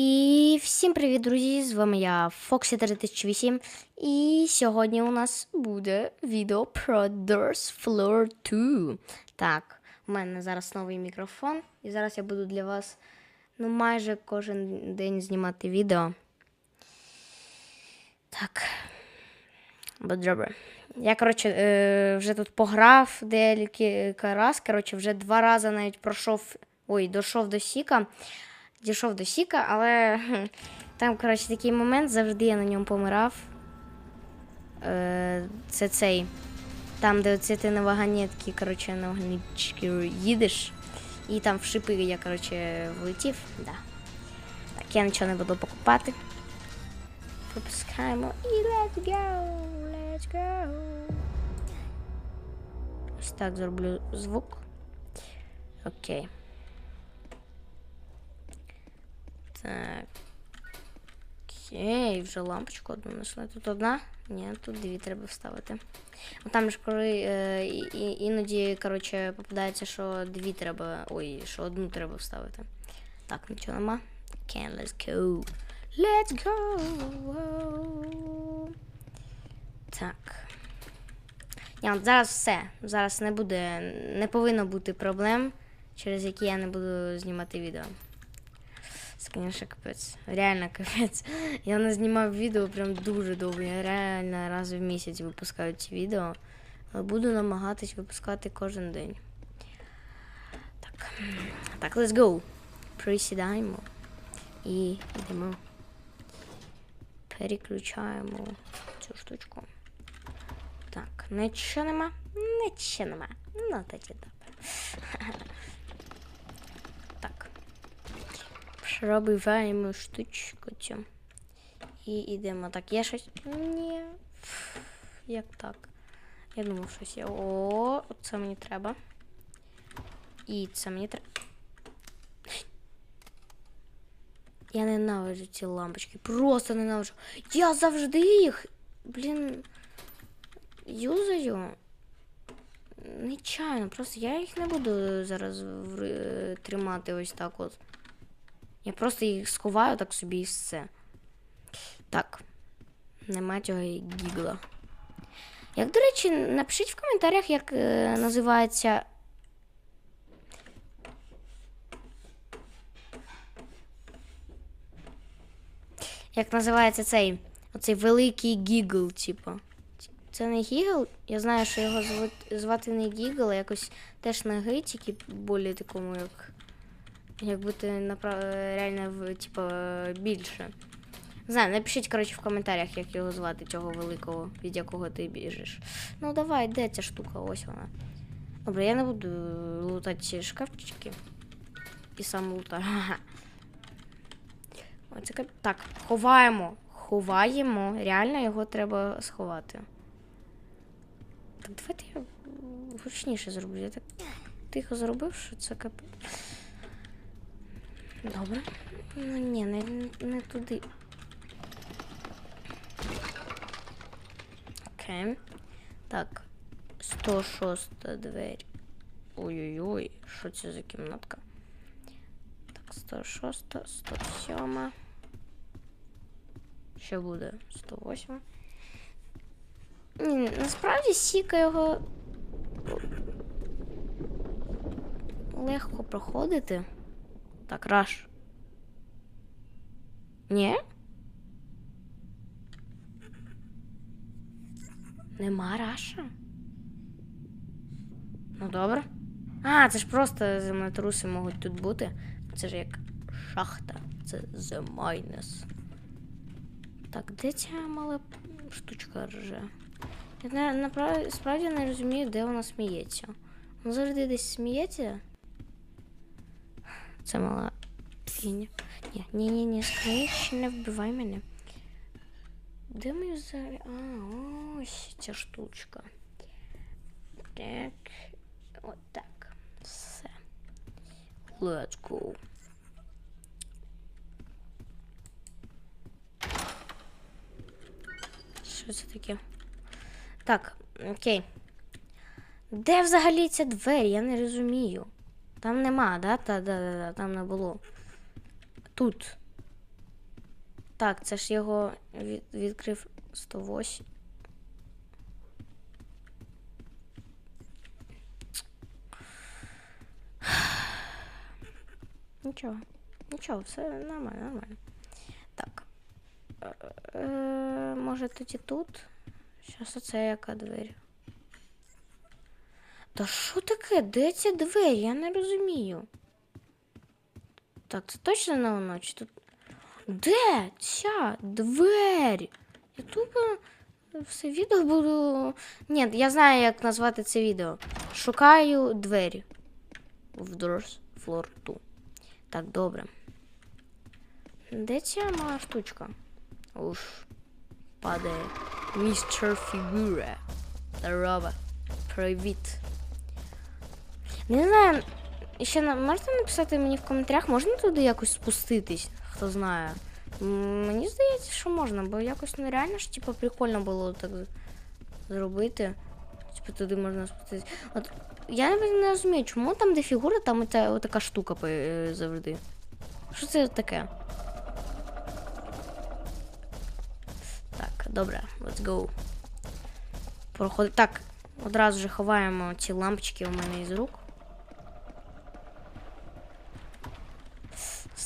І всім привіт, друзі! З вами я Foxy 3008 І сьогодні у нас буде відео про Doors Floor 2. Так, у мене зараз новий мікрофон, і зараз я буду для вас ну, майже кожен день знімати відео. Так. Будь добре. Я, коротше, е, вже тут пограв декілька раз. Коротше, вже два рази навіть пройшов. Ой, дійшов до Сіка. Дійшов до Сіка, але там, коротше, такий момент, завжди я на ньому помирав. Е, це цей. Там, де оце ти на вагонетки, коротше, на вагонетчики їдеш. І там в шипи я, коротше, влетів. Да. Так, я нічого не буду покупати. Пропускаємо і let's go! Let's go! Ось так зроблю звук. Окей. Так. Окей, вже лампочку одну знайшли. Тут одна? Ні, тут дві треба вставити. Ну там ж коли е, і, іноді, коротше, попадається, що дві треба. Ой, що одну треба вставити. Так, нічого нема. Okay, let's go. Let's go. Так. Ні, от зараз все. Зараз не буде, не повинно бути проблем, через які я не буду знімати відео. Це, звісно, капець. Реально капець. Я не знімав відео прям дуже довго. Я реально раз в місяць випускаю ці відео. Але буду намагатись випускати кожен день. Так. Так, let's go. Присідаємо. І йдемо. Переключаємо цю штучку. Так, нічого нема? Нічого нема. Ну, тоді добре. Так. Пробиваємо штучку цю. І йдемо. Так, є щось? Ні. Як так? Я думав, щось є. О, це мені треба. І це мені треба. Я ненавиджу ці лампочки. Просто ненавиджу. Я завжди їх. Блін. Юзаю. Нечайно, просто я їх не буду зараз тримати ось так от. Я просто їх сховаю так собі і все. Так. Нема цього гігла. Як, до речі, напишіть в коментарях, як е, називається. Як називається цей оцей великий гігл, типу. Це не гігл. Я знаю, що його звати, не гігл, а якось теж на Г, тільки болі такому, як. Як бути реально типу, більше. Не Знаю, напишіть, коротше, в коментарях, як його звати, цього великого, від якого ти біжиш. Ну давай, де ця штука? Ось вона. Добре, я не буду лутати ці шкафчики. І сам лутаю. Оце Так, ховаємо. Ховаємо. Реально його треба сховати. Так, давайте я гучніше зроблю. Я так тихо зробив, що це кап. Добре. Ну ні, не, не туди. Окей. Так. 106 двері. Ой-ой-ой, що це за кімнатка? Так, 106, 107. Що буде? 108. Ні, насправді Сіка його легко проходити. Так, раш. Ні? Нема раша? Ну добре. А, це ж просто землетруси можуть тут бути. Це ж як шахта. Це The Minus. Так, де ця мала штучка рже? Я на, справді не розумію, де вона сміється. Вона завжди десь сміється. Це мала Ні, ні, ні, ні, ні, скоріше не вбивай мене. Де ми взагалі? А, ось ця штучка. Так. От так. Все. Let's go. Що це таке? Так, окей. Де взагалі ця двері? Я не розумію. Там нема, да? Та, да, да, да, там не було. Тут. Так, це ж його від, відкрив 108. Нічого, нічого, все нормально, нормально. Так. Е, е, може тоді тут? Щас оце яка двері. Та що таке? Де ці двері? Я не розумію. Так, це точно не воно? Чи тут. Де ця двері? Я тупо все відео буду. Ні, я знаю, як назвати це відео. Шукаю двері. В Doors Floor 2. Так, добре. Де ця мала штучка? Уж. Падає. Містер Фігура. Здорово. Привіт. Не знаю. Ще на- можете написати мені в коментарях, можна туди якось спуститись, хто знає. Мені здається, що можна, бо якось ну реально ж типу, прикольно було так зробити. Типу туди можна спуститись. От я не, розумію, чому там, де фігура, там ота, отака штука е, завжди. Що це таке? Так, добре, let's go. Проходить. Так, одразу же ховаємо ці лампочки у мене із рук.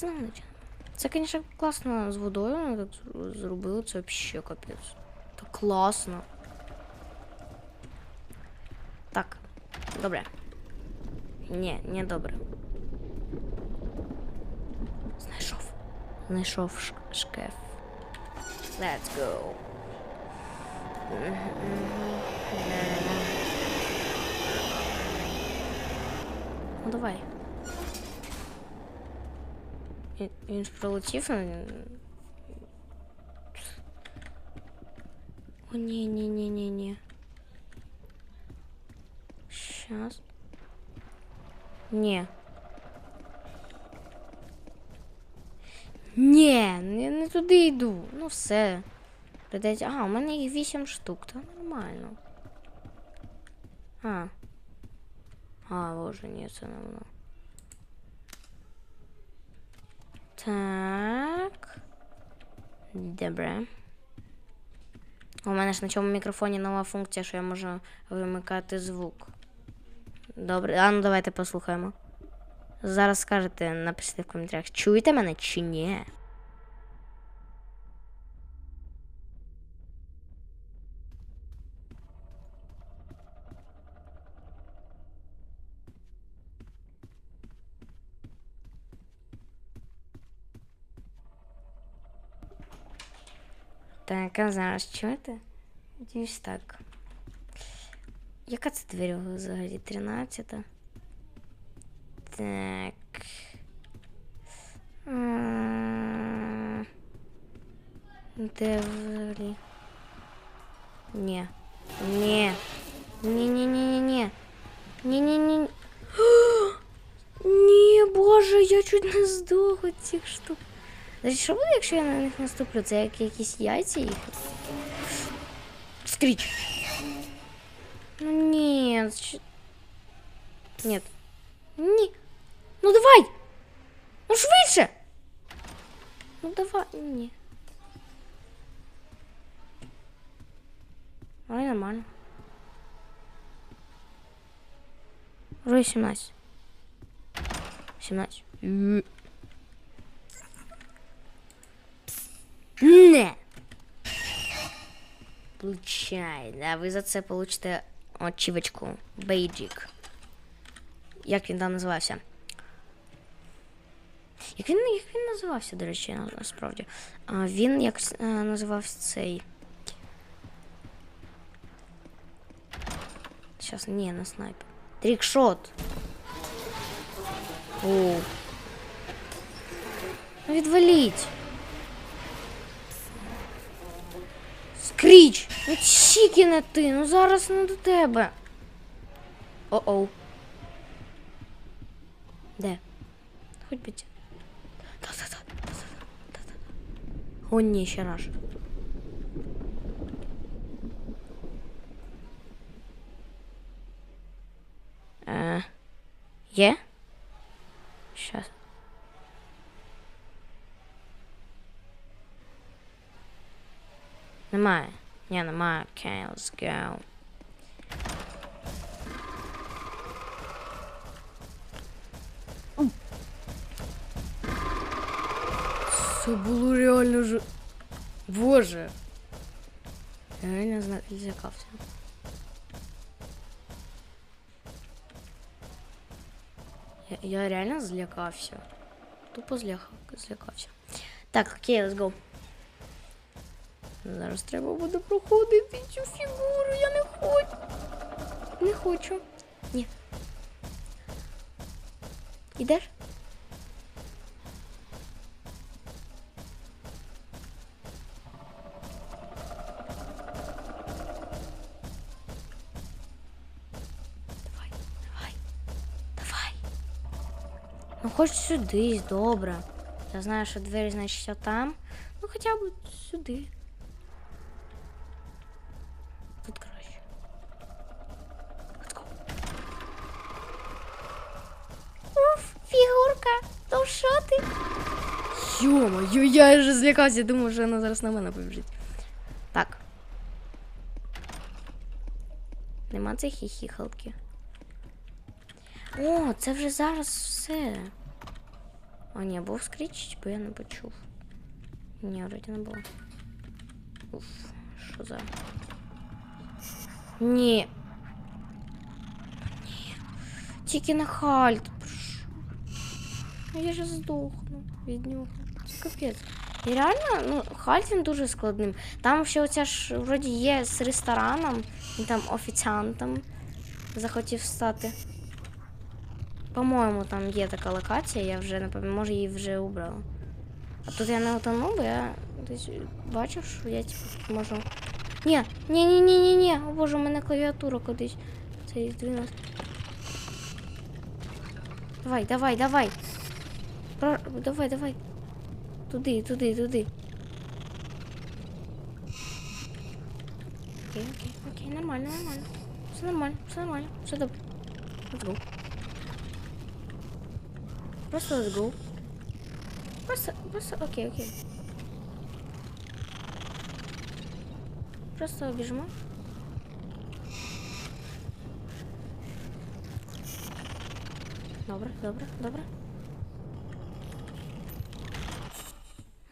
Знаєте, Це, звісно, класно з водою вони так зробили, це взагалі капець. Так класно. Так, добре. Ні, не добре. Знайшов. Знайшов ш- шкаф. Let's go. Ну давай. Він, ж пролетів. О, ні, ні, ні, ні, ні. Щас. Ні. Ні, я не туди йду. Ну все. Придеться. А, у мене їх вісім штук, то нормально. А. А, боже, ні, це не воно. Так. Добре. У мене ж на цьому мікрофоні нова функція, що я можу вимикати звук. Добре, а ну давайте послухаємо. Зараз скажете, напишіть в коментарях, чуєте мене чи ні? Так, а зараз чуєте? Надіюсь так. Яка це двері взагалі? 13? Так. М, Де взагалі? Ні. Ні. Ні-ні-ні-ні-ні. Ні-ні-ні. Ні, боже, я чуть не здох від цих штук. Значить, що буде, якщо я на них наступлю? Це як якісь яйця їх? Скріч. Ну ні. щ- Ні. Ні. Ну давай! Ну швидше! Ну давай. Ні. Ой, нормально. Уже 17. 17. Не. Получай. Да, ви за це получите очівочку. Бейджик. Як він там називався? Як він, як він називався, до речі, насправді? А, він як е, називався цей. Сейчас, не, на снайпер. Трикшот. О. Ну, Відваліть. Скріч! Ну чікіне ти, ну зараз не до тебе. О-оу. Де? Хоть би. ті- Та-та-та. та-та-та, та-та-та. О, ні, ще раз. Е, є? Щас. Немає. Ні, немає. Okay, let's go. Це було реально ж. Боже. Я реально зна- злякався. Я, я реально злякався. Тупо зляха, злякався. Так, окей, let's go. Зараз треба буде проходити цю фігуру. Я не хочу. Не хочу. Ні. Ідеш? Ну хоч сюди, добре. Я знаю, що двері, значить, там. Ну хоча б сюди. Тут краще. Let's go. Уф, фігурка, то що ти? Йо-моє, я вже злякався, думав, що вона зараз на мене побіжить. Так. Нема цієї хіхалки. О, це вже зараз все. А ні, був скріч, бо я не почув. Ні, вроді не було. Уф, що за. Ні. Ні. Тільки на хальт. Ну, Я ж здохну від нього. Капець. І реально, ну, хальт він дуже складним. Там ще оця ж вроді є з рестораном, він там офіціантом захотів стати. По-моєму, там є така локація, я вже не пам'ятаю, може її вже убрала. А тут я не утонув, бо я десь бачив, що я типу можу. Ні, ні, ні, ні, ні, ні. О боже, у мене клавіатура кудись. Це здвинулась. Давай, давай, давай. Про... Давай, давай. Туди, туди, туди. Окей, окей, окей, нормально, нормально. Все нормально, все нормально, все добре. Let's go. Просто let's go. Просто, просто, окей, окей. Просто біжимо. Добре, добре, добре.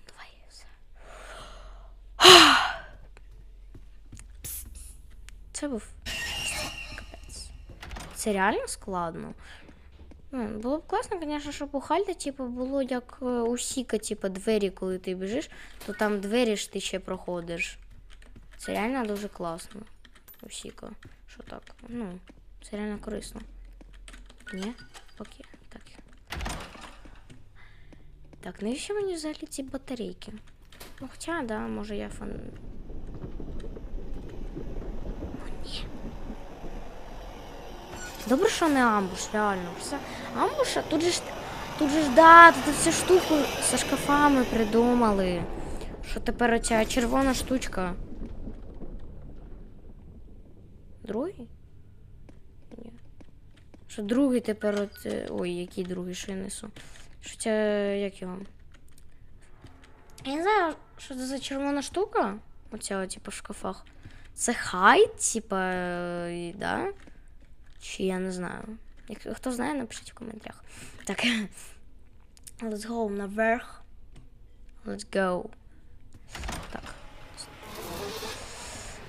Давай все. Це був капець. Це реально складно. Ну, було б класно, звісно, щоб у Хальта, типу, було як е, у Сіка, типу, двері, коли ти біжиш, то там двері ж ти ще проходиш. Це реально дуже класно. У Сіка. Що так? Ну, це реально корисно. Ні? Окей, так. Так, навіщо мені взагалі ці батарейки? Ну, хоча, да, може я фан. О, ні. Добре, що не амбуш, реально. Все. Амбуша, тут же ж. Тут же ж, да, тут всю штуку зі шкафами придумали. Що тепер оця червона штучка. Другий? Ні. Що другий тепер от. е, Ой, який другий, що я несу. Що це. як його? Я не знаю, що це за червона штука. Оця, типу, в шкафах. Це хайт, типа, е, да? Чи я не знаю. Як хто знає, напишіть в коментарях. Так. Let's go наверх. Let's go. Так.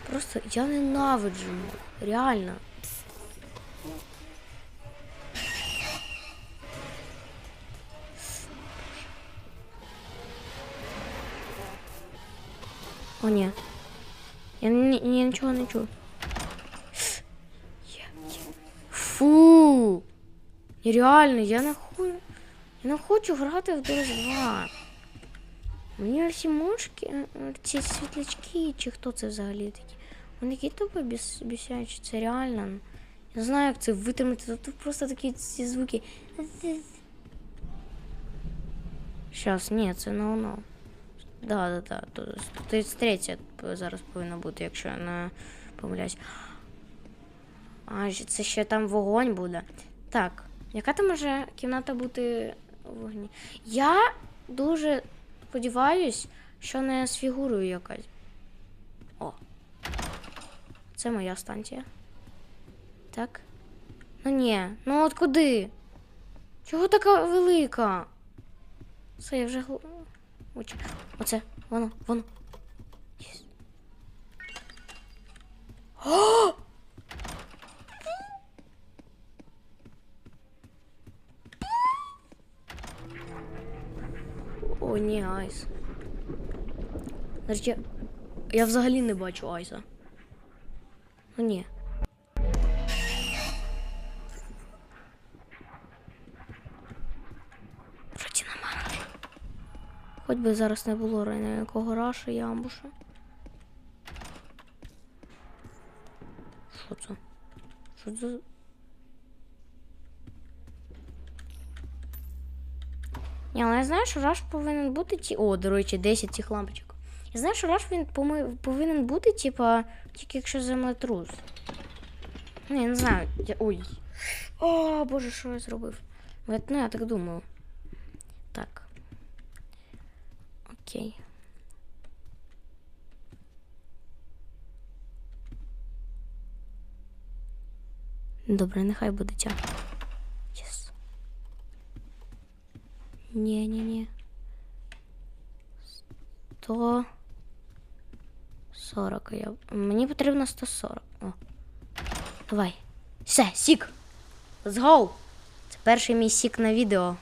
Просто я ненавиджу. Реально. О, ні. Я, ні, я нічого не чую. Є, є. Фу. Реально, я не хочу. Я не хочу грати в Doors 2. Мені всі мушки, е, е, ці світлячки, чи хто це взагалі такі. Вони такі тупо біс, бісячі, це реально. Я знаю, як це витримати. Тут, просто такі ці звуки. Щас, ні, це no no. Да, да, да. Тут 33 зараз повинно бути, якщо я не помиляюсь. А, це ще там вогонь буде. Так, яка там може кімната бути у вогні? Я дуже сподіваюсь, що не з фігурою якась. О. Це моя станція. Так. Ну ні, ну от куди? Чого така велика? Все, я вже гл... Оце, воно, воно. О! О, ні, айс. Значить, я, взагалі не бачу айса. Ну ні. Вроді нема раша. Хоч би зараз не було ніякого раша і амбуша. Що це? Що це? Ні, але я знаю, що раш повинен бути ті. О, до речі, 10 цих лампочок. Я знаю, що раш він поми- повинен бути, типа, тільки якщо землетрус. Ну, я не знаю. Я... Ой. О, боже, що я зробив? От, Ну, я так думаю. Так. Окей. Добре, нехай буде ця. Ні. Сто. Сорок. Я... Мені потрібно 140. О. Давай. Все, сік. Let's go. Це перший мій сік на відео.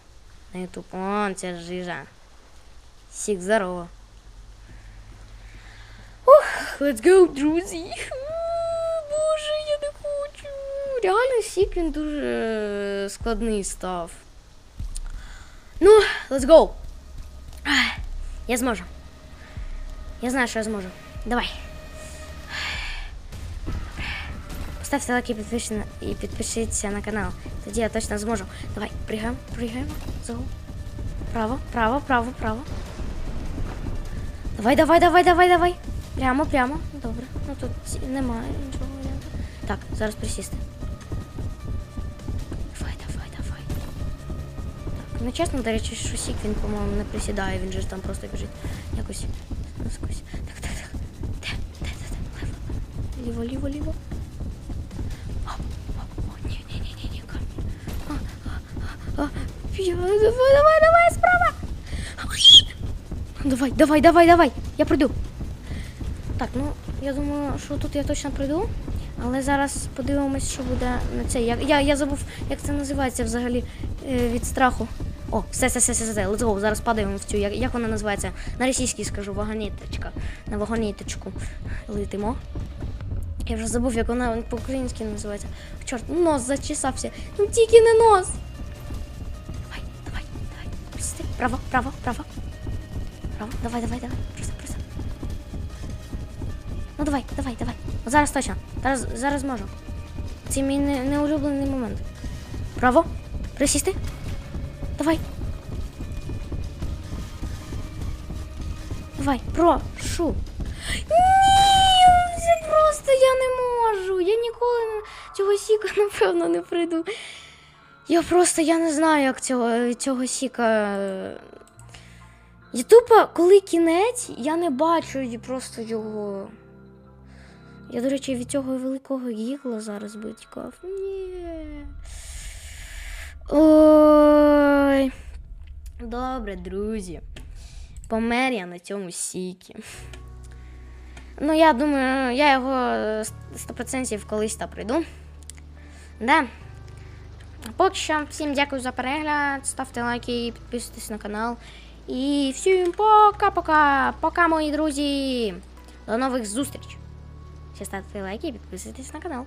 На ютуб. О, це жижа. Сік, здорово. Ух, let's go, друзі. Боже, я не хочу. Реально сік він дуже е, складний став. Ну, let's go. Я зможу. Я знаю, що я зможу. Давай. Поставте лайк і підпишіться, і підпишіться на канал. Тоді я точно зможу. Давай, пригаємо, пригаємо. Загу. Право, право, право, право. Давай, давай, давай, давай, давай. Прямо, прямо. Добре. Ну тут немає іншого варіанту. Так, зараз присісти. Так, ну чесно, до речі, що сік він, по-моєму, не присідає, він же там просто біжить. Якось. Якось. Так, так, так. Де, де, де, де? Ліво, ліво, ліво, ні, ні, ні, ні, ні. Давай, давай, давай, справа. Давай, давай, давай, давай. Я прийду. Так, ну я думаю, що тут я точно прийду. Але зараз подивимось, що буде на це. Я, я, я забув, як це називається взагалі е, від страху. О, все, все, все, все, все, let's go. Зараз падаємо в цю. Як, як вона називається? На російській скажу, вагоніточка. На вагоніточку летимо. Я вже забув, як вона по-українськи називається. Чорт, нос зачесався. Ну тільки не нос. Давай, давай, давай. Присісти. Право, право, право. Право, давай, давай, давай. Просто, просто. Ну давай, давай, давай. От зараз точно. Зараз, зараз можу. Це мій не, неулюблений момент. Право. Присісти. Давай, прошу. Ні, це просто я не можу. Я ніколи цього сіка, напевно, не прийду. Я просто я не знаю, як цього, цього сіка. Я тупо, коли кінець, я не бачу просто його. Я, до речі, від цього великого гігла зараз би тікав. Ні. Ой. Добре, друзі. Помер я на цьому сікі. Ну, я думаю, я його е, 100% колись та прийду. Да. Поки що, всім дякую за перегляд. Ставте лайки і підписуйтесь на канал. І всім пока-пока! Пока, мої друзі! До нових зустріч! Ще ставте лайки і підписуйтесь на канал.